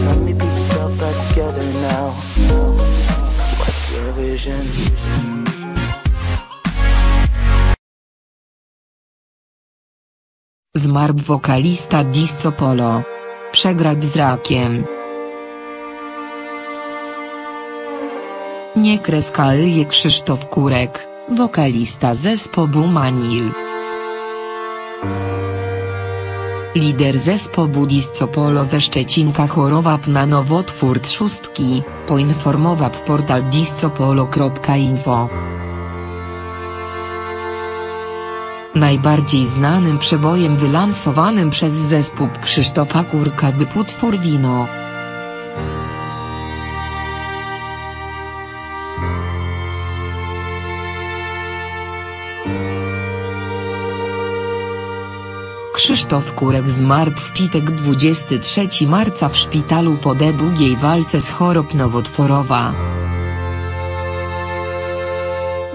Back together now. What's your vision? Zmarł wokalista Disco Polo. Przegrać z rakiem. Nie kreskaje Krzysztof Kurek, wokalista zespołu Manil. Lider zespołu Disco Polo ze Szczecinka chorował na nowotwór trzustki, poinformował portal discopolo.info. Najbardziej znanym przebojem wylansowanym przez zespół Krzysztofa Kurka był utwór Wino. Krzysztof Kurek zmarł w piątek 23 marca w szpitalu po długiej walce z chorób nowotworowa.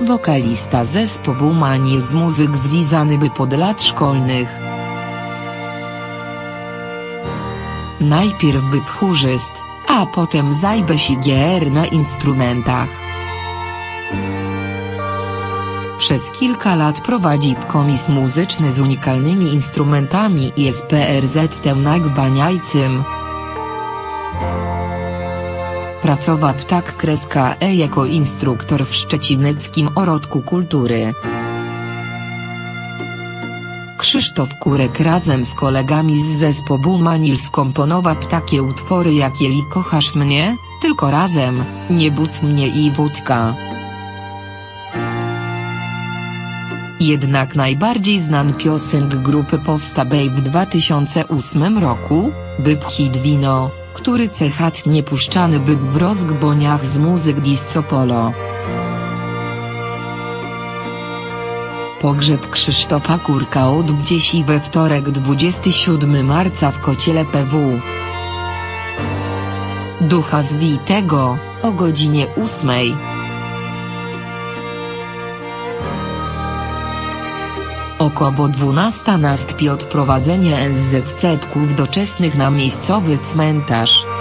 Wokalista zespołu Manie z muzyk związany by pod lat szkolnych. Najpierw by chórzyst, a potem zajbę się GR na instrumentach. Przez kilka lat prowadzi komis muzyczny z unikalnymi instrumentami i SPRZ nagbaniajcym. Pracował tak kreska E jako instruktor w Szczecineckim Orodku Kultury. Krzysztof Kurek razem z kolegami z zespołu Manil skomponował takie utwory jak Jeli kochasz mnie, tylko razem, nie budź mnie i wódka. Jednak najbardziej znany piosenk grupy powstał w 2008 roku, by hit Wino, który cechatnie puszczany by w rozgboniach z muzyk disco polo. Pogrzeb Krzysztofa Kurka odbędzie się we wtorek 27 marca w Kociele PW. Ducha Zwitego, o godzinie 8. Około 12 nastąpi odprowadzenie SZC-ków doczesnych na miejscowy cmentarz.